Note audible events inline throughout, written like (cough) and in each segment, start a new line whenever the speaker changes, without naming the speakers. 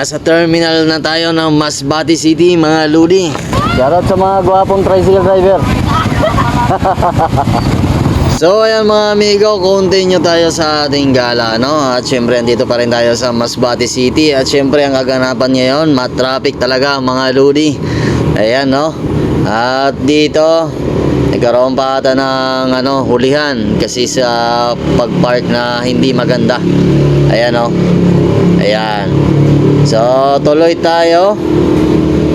Sa terminal na tayo ng Masbate City, mga ludi. Shoutout sa mga gwapong tricycle driver. (laughs) so ayan mga amigo, continue tayo sa ating gala, no? At syempre andito pa rin tayo sa Masbate City. At syempre ang kaganapan ngayon, matraffic talaga mga ludi. Ayan, no? At dito, nagkaroon pa ata ng ano, hulihan kasi sa pagpark na hindi maganda. Ayan, no? Ayan. So, tuloy tayo.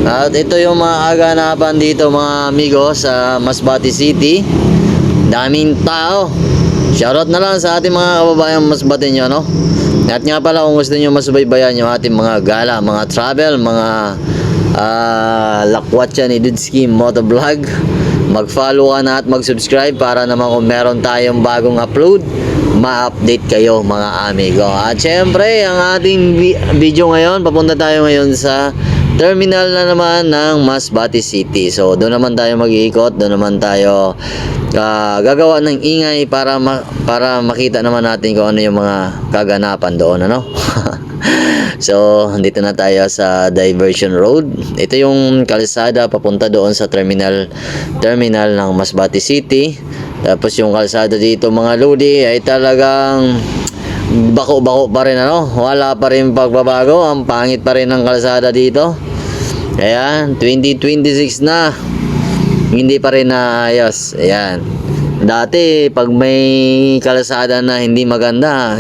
At ito yung mga kaganapan dito mga amigo sa Masbate City. Daming tao. Shoutout na lang sa ating mga kababayang Masbate nyo, no? At nga pala kung gusto nyo masubaybayan yung ating mga gala, mga travel, mga ah lakwatsa ni Dudski Motovlog. Mag-follow ka na at mag-subscribe para naman kung meron tayong bagong upload, ma-update kayo mga amigo. At syempre, ang ating vi- video ngayon, papunta tayo ngayon sa terminal na naman ng Masbate City. So, doon naman tayo mag-iikot, doon naman tayo ah, gagawa ng ingay para ma- para makita naman natin kung ano yung mga kaganapan doon, ano? (laughs) so, dito na tayo sa Diversion Road. Ito yung kalsada papunta doon sa terminal terminal ng Masbate City. Tapos yung kalsada dito mga ludi ay talagang bako-bako pa rin ano. Wala pa rin pagbabago. Ang pangit pa rin ng kalsada dito. Ayan, 2026 na. Hindi pa rin naayos. Ayan. Dati, pag may kalsada na hindi maganda,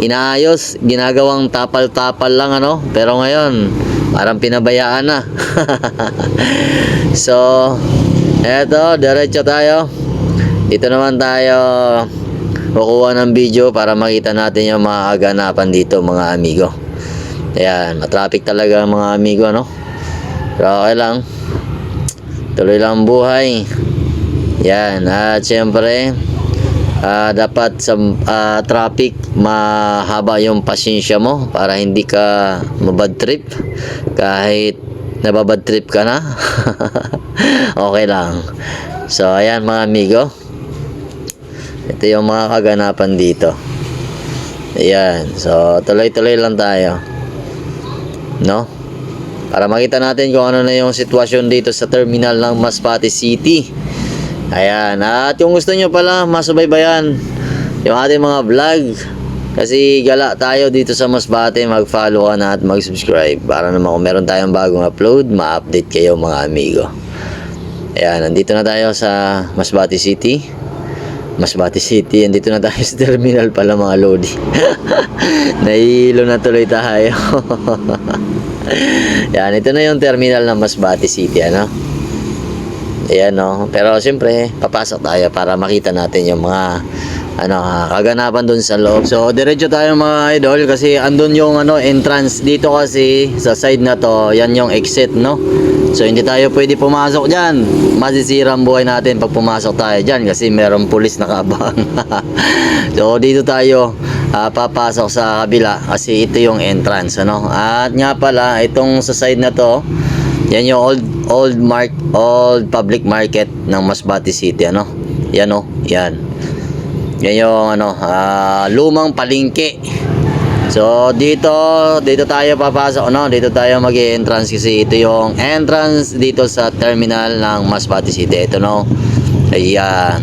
inaayos, ginagawang tapal-tapal lang ano. Pero ngayon, parang pinabayaan na. (laughs) so, eto, diretso tayo. Dito naman tayo kukuha ng video para makita natin yung mga aganapan dito mga amigo. Ayan, matraffic talaga mga amigo, no? Pero okay lang. Tuloy lang ang buhay. Yan, at syempre, ah, dapat sa ah, traffic mahaba yung pasensya mo para hindi ka mabad trip kahit nababad trip ka na. (laughs) okay lang. So, ayan mga amigo. Ito yung mga kaganapan dito. Ayan. So, tuloy-tuloy lang tayo. No? Para makita natin kung ano na yung sitwasyon dito sa terminal ng Masbate City. Ayan. At kung gusto nyo pala masubaybayan yung ating mga vlog, kasi gala tayo dito sa Masbate, mag-follow ka na at mag-subscribe para naman kung meron tayong bagong upload, ma-update kayo mga amigo. Ayan, nandito na tayo sa Masbate City. Masbate City, nandito na tayo sa terminal pala mga lodi. (laughs) Nahihilo na tuloy tayo. (laughs) Yan, ito na yung terminal ng Masbate City, ano? Ayan, no? Pero siyempre, papasok tayo para makita natin yung mga ano, ah, kaganapan dun sa loob. So, diretso tayo mga idol kasi andun yung ano, entrance dito kasi sa side na to, yan yung exit, no? So, hindi tayo pwede pumasok dyan. Masisira ang buhay natin pag pumasok tayo dyan kasi merong pulis nakabang. (laughs) so, dito tayo ah, papasok sa kabila kasi ito yung entrance, ano? At nga pala, itong sa side na to, yan yung old old mark old public market ng Masbate City ano. Yan oh, yan. Yan yung ano, ah, lumang palengke. So dito dito tayo papasok no, dito tayo mag-entrance kasi ito yung entrance dito sa terminal ng Masbate City. Ito no. Ayan.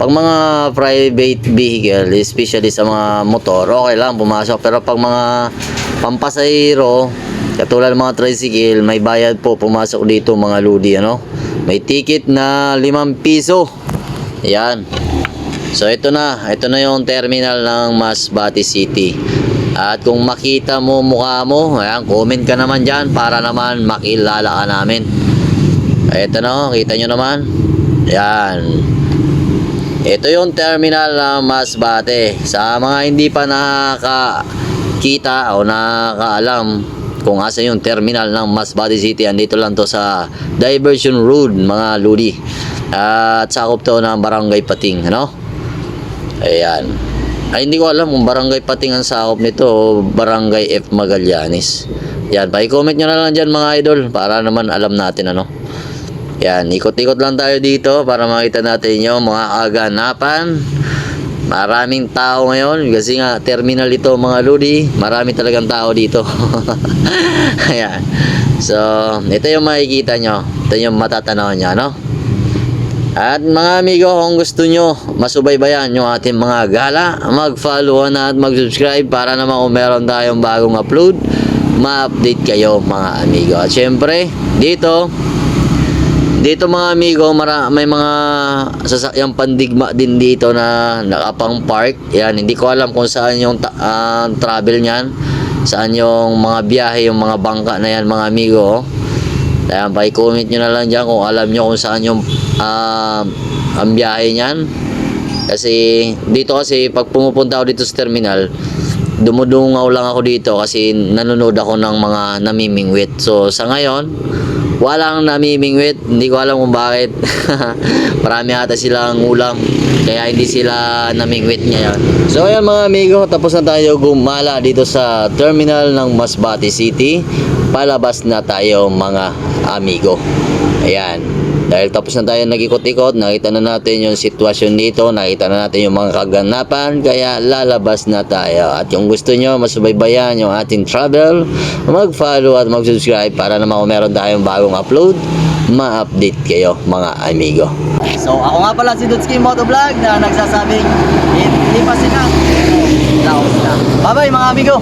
Pag mga private vehicle, especially sa mga motor, okay lang pumasok. Pero pag mga pampasahero, katulad ng mga tricycle, may bayad po pumasok dito mga ludi, ano? May ticket na 5 piso. Ayan. So ito na, ito na yung terminal ng Masbate City. At kung makita mo mukha mo, ayan, comment ka naman dyan para naman makilala ka namin. Ito na, kita nyo naman. Ayan. Ito yung terminal ng Masbate. Sa mga hindi pa nakakita o nakakaalam kung asa yung terminal ng Masbate City, andito lang to sa Diversion Road, mga ludi. At sakop to ng Barangay Pating, ano? Ayan. Ay, hindi ko alam kung Barangay Pating ang sakop nito o Barangay F. Magallanes. Yan, pa-comment nyo na lang dyan mga idol para naman alam natin ano. Yan, ikot-ikot lang tayo dito para makita natin yung mga aganapan Maraming tao ngayon kasi nga terminal ito mga lodi. Marami talagang tao dito. (laughs) Ayan. So, ito yung makikita nyo. Ito yung matatanaw nyo, no? At mga amigo, kung gusto nyo masubaybayan yung ating mga gala, mag-follow na at mag-subscribe para naman kung meron tayong bagong upload, ma-update kayo mga amigo. At syempre, dito, dito mga amigo, mara, may mga sasakyang pandigma din dito na nakapang park. Yan, hindi ko alam kung saan yung ah, travel niyan. Saan yung mga biyahe, yung mga bangka na yan mga amigo. Ayan, pa-comment nyo na lang dyan kung alam nyo kung saan yung ah, ang biyahe niyan. Kasi dito kasi pag pumupunta ako dito sa terminal, dumudungaw lang ako dito kasi nanonood ako ng mga namimingwit. So sa ngayon, walang namimingwit. Hindi ko alam kung bakit. (laughs) Marami ata silang ulam. Kaya hindi sila namingwit ngayon. So ayan mga amigo, tapos na tayo gumala dito sa terminal ng Masbate City. Palabas na tayo mga amigo. Ayan. Dahil tapos na tayo nag-ikot-ikot, nakita na natin yung sitwasyon dito, nakita na natin yung mga kaganapan, kaya lalabas na tayo. At yung gusto nyo, masubaybayan yung ating travel, mag-follow at mag-subscribe para naman kung meron tayong bagong upload, ma-update kayo mga amigo. So ako nga pala si Dutski Motovlog na nagsasabing, lipas na. Bye bye mga amigo!